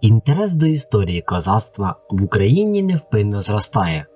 Інтерес до історії козацтва в Україні невпинно зростає.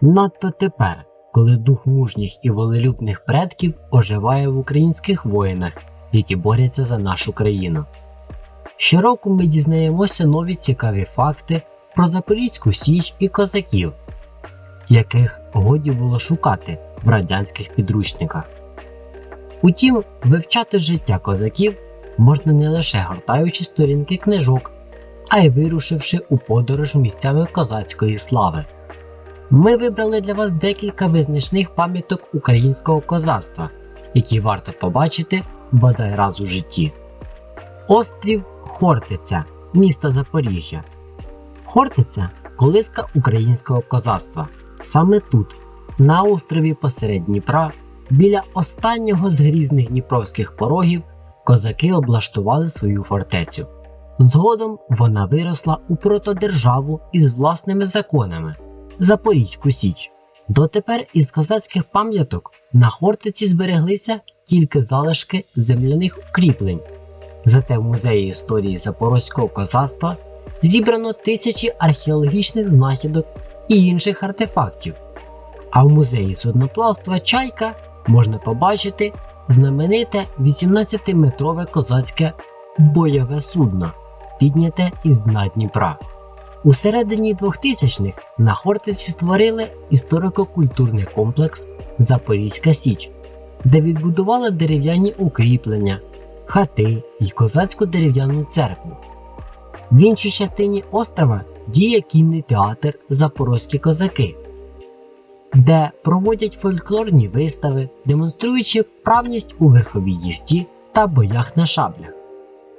Надто тепер, коли дух мужніх і волелюбних предків оживає в українських воїнах, які борються за нашу країну. Щороку ми дізнаємося нові цікаві факти про Запорізьку Січ і козаків, яких годі було шукати в радянських підручниках. Утім, вивчати життя козаків можна не лише гортаючи сторінки книжок, а й вирушивши у подорож місцями козацької слави. Ми вибрали для вас декілька визначних пам'яток українського козацтва, які варто побачити бодай раз у житті. Острів Хортиця, місто Запоріжжя. Хортиця колиска українського козацтва. Саме тут, на острові посеред Дніпра, біля останнього з грізних дніпровських порогів, козаки облаштували свою фортецю. Згодом вона виросла у протодержаву із власними законами Запорізьку Січ. Дотепер із козацьких пам'яток на Хортиці збереглися тільки залишки земляних укріплень. Зате в музеї історії запорозького козацтва зібрано тисячі археологічних знахідок і інших артефактів. А в музеї судноплавства Чайка можна побачити знамените 18-метрове козацьке бойове судно, підняте із дна Дніпра. У середині 2000-х на Хортиці створили історико-культурний комплекс Запорізька Січ, де відбудували дерев'яні укріплення, хати і козацьку дерев'яну церкву. В іншій частині острова діє кінний театр Запорозькі козаки, де проводять фольклорні вистави, демонструючи правність у верховій їзді та боях на шаблях.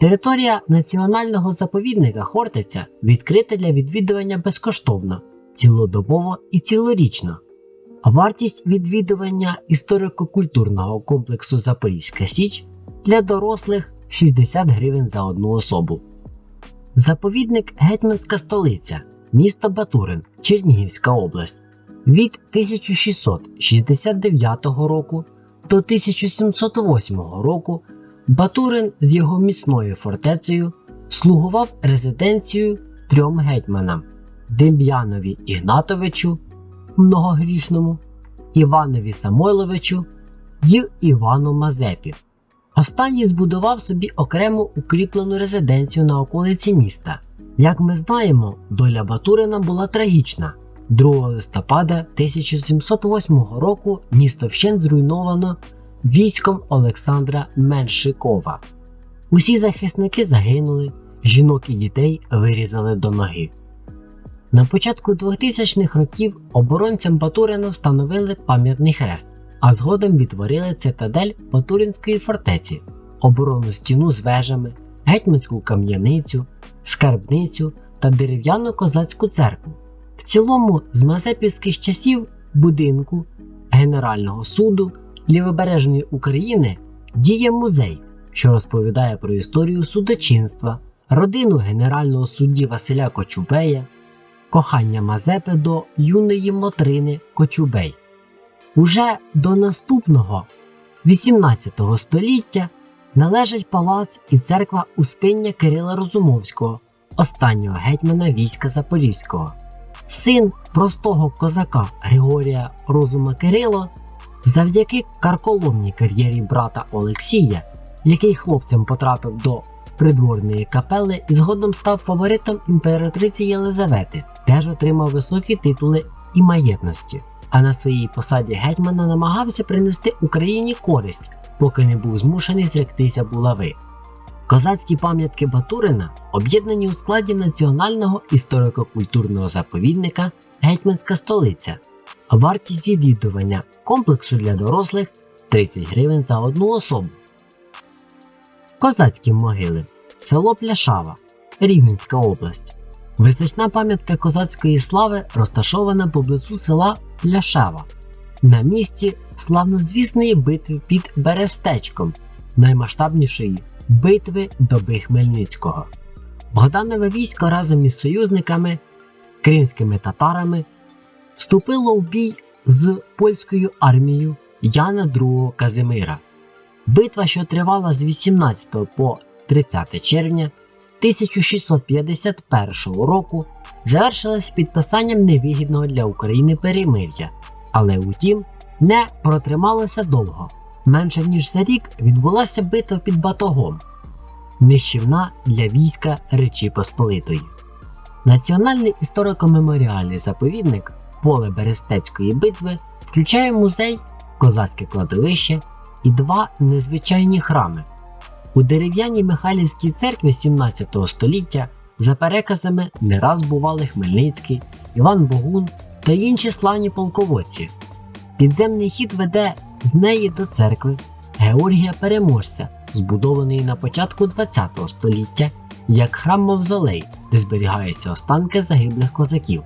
Територія національного заповідника Хортиця відкрита для відвідування безкоштовно, цілодобово і цілорічно. А вартість відвідування історико-культурного комплексу Запорізька Січ для дорослих 60 гривень за одну особу. Заповідник Гетьманська столиця, місто Батурин, Чернігівська область. Від 1669 року до 1708 року Батурин з його міцною фортецею слугував резиденцією трьом гетьманам Дем'янові Ігнатовичу, многогрішному, Іванові Самойловичу й Івану Мазепі. Останній збудував собі окрему укріплену резиденцію на околиці міста. Як ми знаємо, доля Батурина була трагічна. 2 листопада 1708 року місто вщен зруйновано військом Олександра Меншикова. Усі захисники загинули, жінок і дітей вирізали до ноги. На початку 2000-х років оборонцям Батурина встановили пам'ятний хрест, а згодом відтворили цитадель Батуринської фортеці, оборонну стіну з вежами, гетьманську кам'яницю, скарбницю та дерев'яну козацьку церкву. В цілому, з мазепівських часів будинку, Генерального суду Лівобережної України діє музей, що розповідає про історію судочинства, родину генерального судді Василя Кочубея, кохання Мазепи до юної Мотрини Кочубей. Уже до наступного 18 століття належать палац і церква Успіння Кирила Розумовського, останнього гетьмана війська Запорізького. Син простого козака Григорія Розума Кирило завдяки карколомній кар'єрі брата Олексія, який хлопцем потрапив до придворної капели і згодом став фаворитом імператриці Єлизавети, теж отримав високі титули і маєтності. А на своїй посаді гетьмана намагався принести Україні користь, поки не був змушений зректися булави. Козацькі пам'ятки Батурина об'єднані у складі національного історико-культурного заповідника Гетьманська столиця. Вартість відвідування комплексу для дорослих 30 гривень за одну особу. Козацькі могили село Пляшава, Рівненська область. Визначна пам'ятка козацької слави розташована поблизу села Пляшава на місці славнозвісної битви під Берестечком, наймасштабнішої битви доби Хмельницького. Богданове військо разом із союзниками, кримськими татарами, вступило в бій з польською армією Яна II Казимира. Битва, що тривала з 18 по 30 червня 1651 року завершилась підписанням невигідного для України перемир'я, але утім не протрималося довго. Менше ніж за рік відбулася битва під Батогом, нищівна для війська Речі Посполитої. Національний історико-меморіальний заповідник Поле Берестецької битви включає музей, козацьке кладовище і два незвичайні храми. У дерев'яній Михайлівській церкві 17 століття за переказами не раз бували Хмельницький, Іван Богун та інші славні полководці. Підземний хід веде з неї до церкви Георгія Переможця, збудованої на початку ХХ століття як храм Мавзолей, де зберігаються останки загиблих козаків.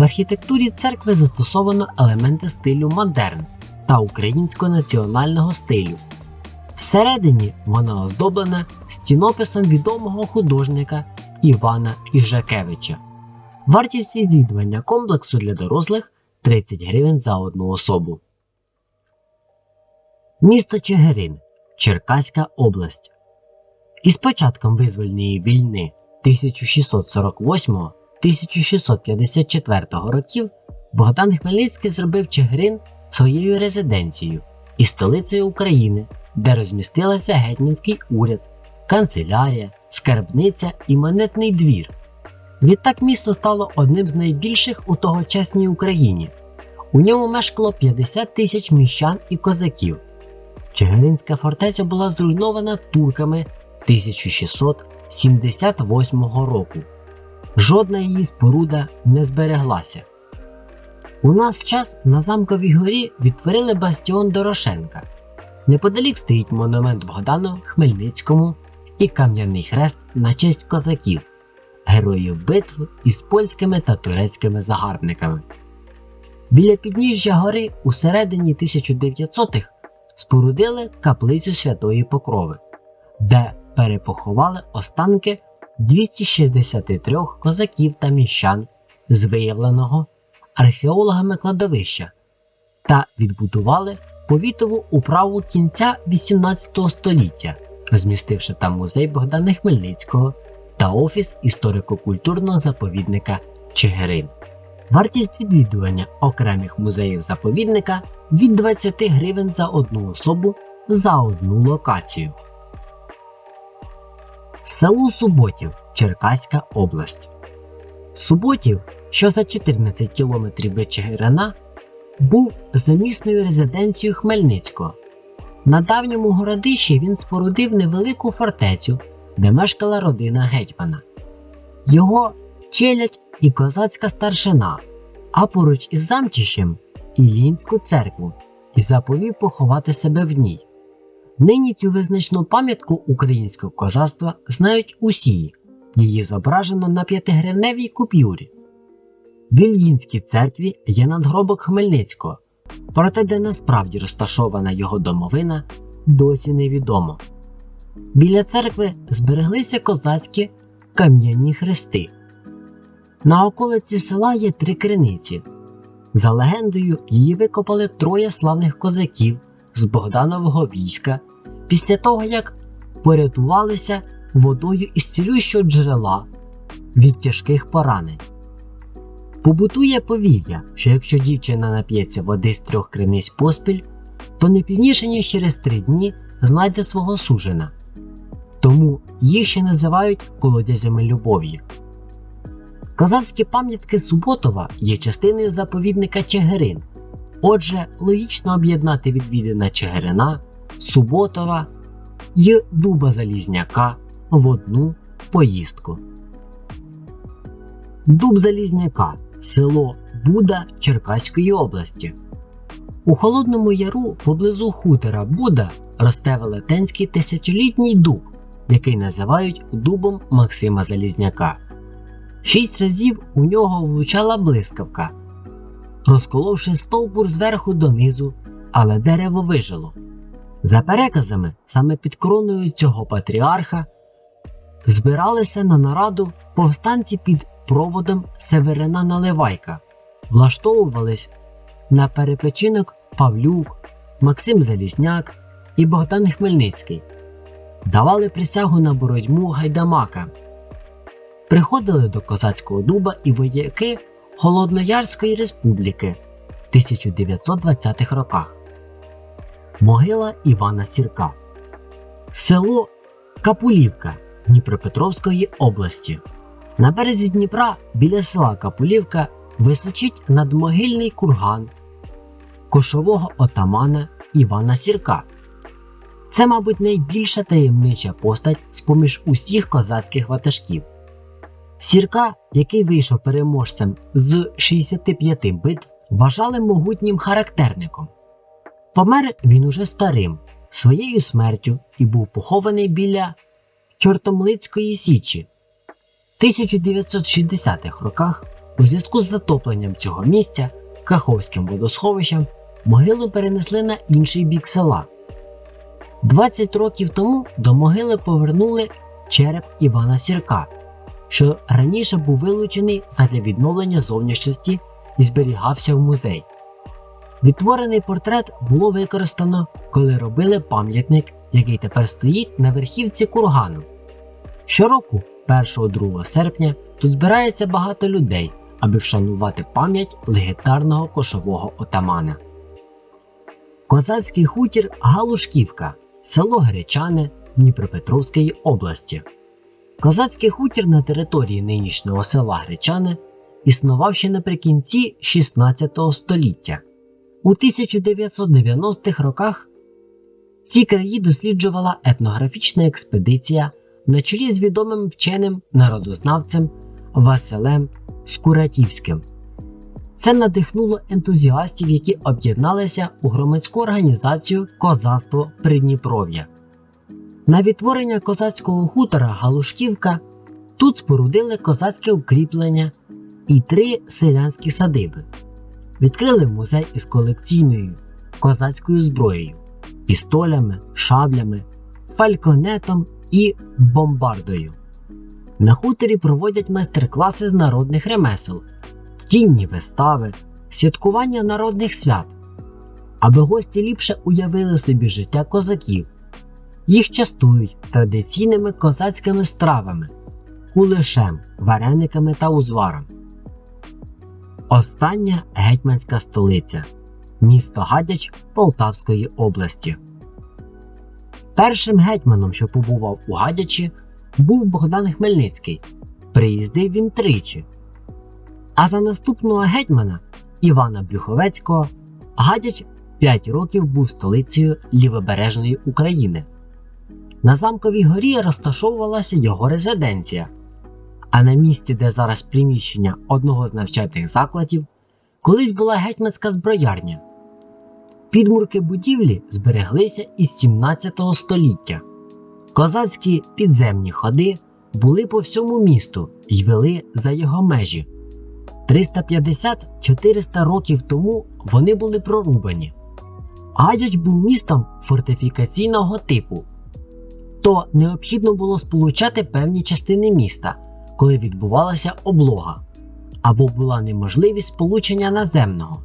В архітектурі церкви застосовано елементи стилю модерн та українського національного стилю. Всередині вона оздоблена стінописом відомого художника Івана Іжакевича. Вартість відвідування комплексу для дорослих 30 гривень за одну особу. Місто Чигирин, Черкаська область. Із початком визвольної війни 1648-1654 років Богдан Хмельницький зробив Чигирин своєю резиденцією і столицею України, де розмістилася гетьманський уряд, канцелярія, скарбниця і монетний двір. Відтак місто стало одним з найбільших у тогочасній Україні. У ньому мешкало 50 тисяч міщан і козаків. Чигиринська фортеця була зруйнована турками 1678 року. Жодна її споруда не збереглася. У нас час на замковій горі відтворили бастіон Дорошенка. Неподалік стоїть монумент Богдану Хмельницькому і кам'яний хрест на честь козаків, героїв битв із польськими та турецькими загарбниками. Біля підніжжя гори у середині 1900-х спорудили каплицю Святої Покрови, де перепоховали останки 263 козаків та міщан з виявленого археологами кладовища та відбудували повітову управу кінця 18 століття, розмістивши там музей Богдана Хмельницького та офіс історико-культурного заповідника Чигирин. Вартість відвідування окремих музеїв заповідника від 20 гривень за одну особу за одну локацію. Село Суботів, Черкаська область. Суботів, що за 14 кілометрів від Чигирина, був замісною резиденцією Хмельницького. На давньому городищі він спорудив невелику фортецю, де мешкала родина гетьмана. Його челядь і козацька старшина, а поруч із замчищем Іллінську церкву і заповів поховати себе в ній. Нині цю визначну пам'ятку українського козацтва знають усі, її зображено на п'ятигривневій купюрі. В Ільїнській церкві є надгробок Хмельницького, проте де насправді розташована його домовина, досі невідомо. Біля церкви збереглися козацькі кам'яні хрести. На околиці села є три криниці. За легендою, її викопали троє славних козаків з Богданового війська після того, як порятувалися водою із цілющого джерела від тяжких поранень. Побутує повір'я, що якщо дівчина нап'ється води з трьох криниць поспіль, то не пізніше ніж через три дні знайде свого сужена. Тому їх ще називають колодязями любові. Козацькі пам'ятки Суботова є частиною заповідника Чигирин. Отже, логічно об'єднати відвідина Чигирина, Суботова й Дуба Залізняка в одну поїздку. Дуб Залізняка село Буда Черкаської області. У Холодному Яру поблизу хутора Буда росте велетенський тисячолітній дуб, який називають дубом Максима Залізняка. Шість разів у нього влучала блискавка, розколовши стовбур зверху донизу, але дерево вижило. За переказами, саме під короною цього патріарха збиралися на нараду повстанці під проводом Северина Наливайка, влаштовувались на перепочинок Павлюк, Максим Залізняк і Богдан Хмельницький. давали присягу на боротьбу гайдамака. Приходили до козацького дуба і вояки Холодноярської республіки в 1920-х роках. Могила Івана Сірка. Село Капулівка Дніпропетровської області. На березі Дніпра біля села Капулівка височить надмогильний курган кошового отамана Івана Сірка. Це, мабуть, найбільша таємнича постать з поміж усіх козацьких ватажків. Сірка, який вийшов переможцем з 65 битв, вважали могутнім характерником. Помер він уже старим, своєю смертю і був похований біля Чортомлицької Січі. В 1960-х роках у зв'язку з затопленням цього місця Каховським водосховищем могилу перенесли на інший бік села. 20 років тому до могили повернули череп Івана Сірка, що раніше був вилучений задля відновлення зовнішності і зберігався в музей. Відтворений портрет було використано, коли робили пам'ятник, який тепер стоїть на верхівці кургану. Щороку, 1-2 серпня, тут збирається багато людей, аби вшанувати пам'ять легендарного кошового отамана. Козацький хутір Галушківка, село Гречане Дніпропетровської області. Козацький хутір на території нинішнього села Гречане існував ще наприкінці 16 століття. У 1990-х роках ці краї досліджувала етнографічна експедиція на чолі з відомим вченим народознавцем Василем Скуратівським. Це надихнуло ентузіастів, які об'єдналися у громадську організацію Козацтво Придніпров'я. На відтворення козацького хутора Галушківка тут спорудили козацьке укріплення і три селянські садиби. Відкрили музей із колекційною козацькою зброєю, пістолями, шаблями, фальконетом і бомбардою. На хуторі проводять майстер-класи з народних ремесел, кінні вистави, святкування народних свят, аби гості ліпше уявили собі життя козаків. Їх частують традиційними козацькими стравами, кулешем, варениками та узваром. Остання гетьманська столиця місто Гадяч Полтавської області. Першим гетьманом, що побував у Гадячі, був Богдан Хмельницький. Приїздив він тричі. А за наступного гетьмана Івана Брюховецького Гадяч 5 років був столицею Лівобережної України. На замковій горі розташовувалася його резиденція, а на місці, де зараз приміщення одного з навчальних закладів, колись була гетьманська зброярня. Підмурки будівлі збереглися із 17 століття. Козацькі підземні ходи були по всьому місту і вели за його межі. 350-400 років тому вони були прорубані. Гадяч був містом фортифікаційного типу, то необхідно було сполучати певні частини міста, коли відбувалася облога, або була неможливість сполучення наземного.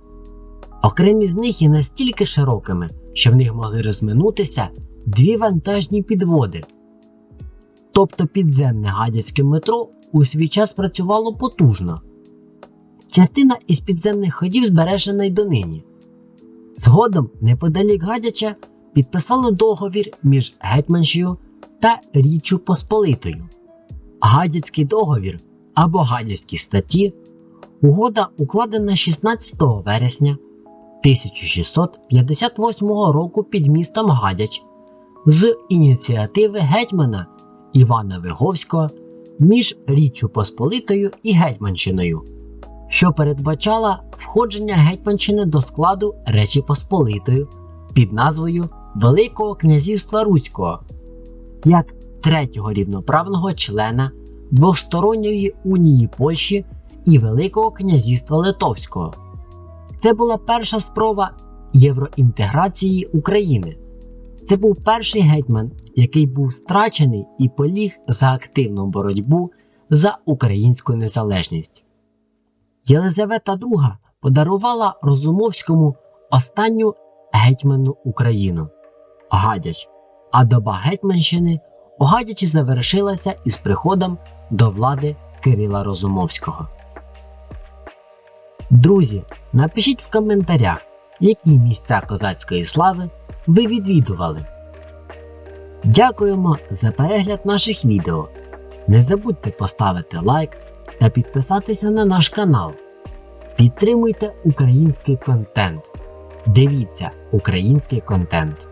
Окремі з них є настільки широкими, що в них могли розминутися дві вантажні підводи. Тобто підземне гадяцьке метро у свій час працювало потужно. Частина із підземних ходів збережена й донині. Згодом, неподалік Гадяча, підписали договір між Гетьманщею та Річчю Посполитою. Гадяцький договір або Гадяцькі статті угода укладена 16 вересня 1658 року під містом Гадяч з ініціативи гетьмана Івана Виговського між Річчю Посполитою і Гетьманщиною, що передбачала входження Гетьманщини до складу Речі Посполитої під назвою Великого князівства Руського як третього рівноправного члена двосторонньої унії Польщі і Великого князівства Литовського. Це була перша спроба євроінтеграції України. Це був перший гетьман, який був страчений і поліг за активну боротьбу за українську незалежність. Єлизавета II подарувала Розумовському останню гетьману Україну Гадяч, а доба Гетьманщини огадячи завершилася із приходом до влади Кирила Розумовського. Друзі, напишіть в коментарях, які місця козацької слави ви відвідували. Дякуємо за перегляд наших відео. Не забудьте поставити лайк та підписатися на наш канал. Підтримуйте український контент. Дивіться український контент.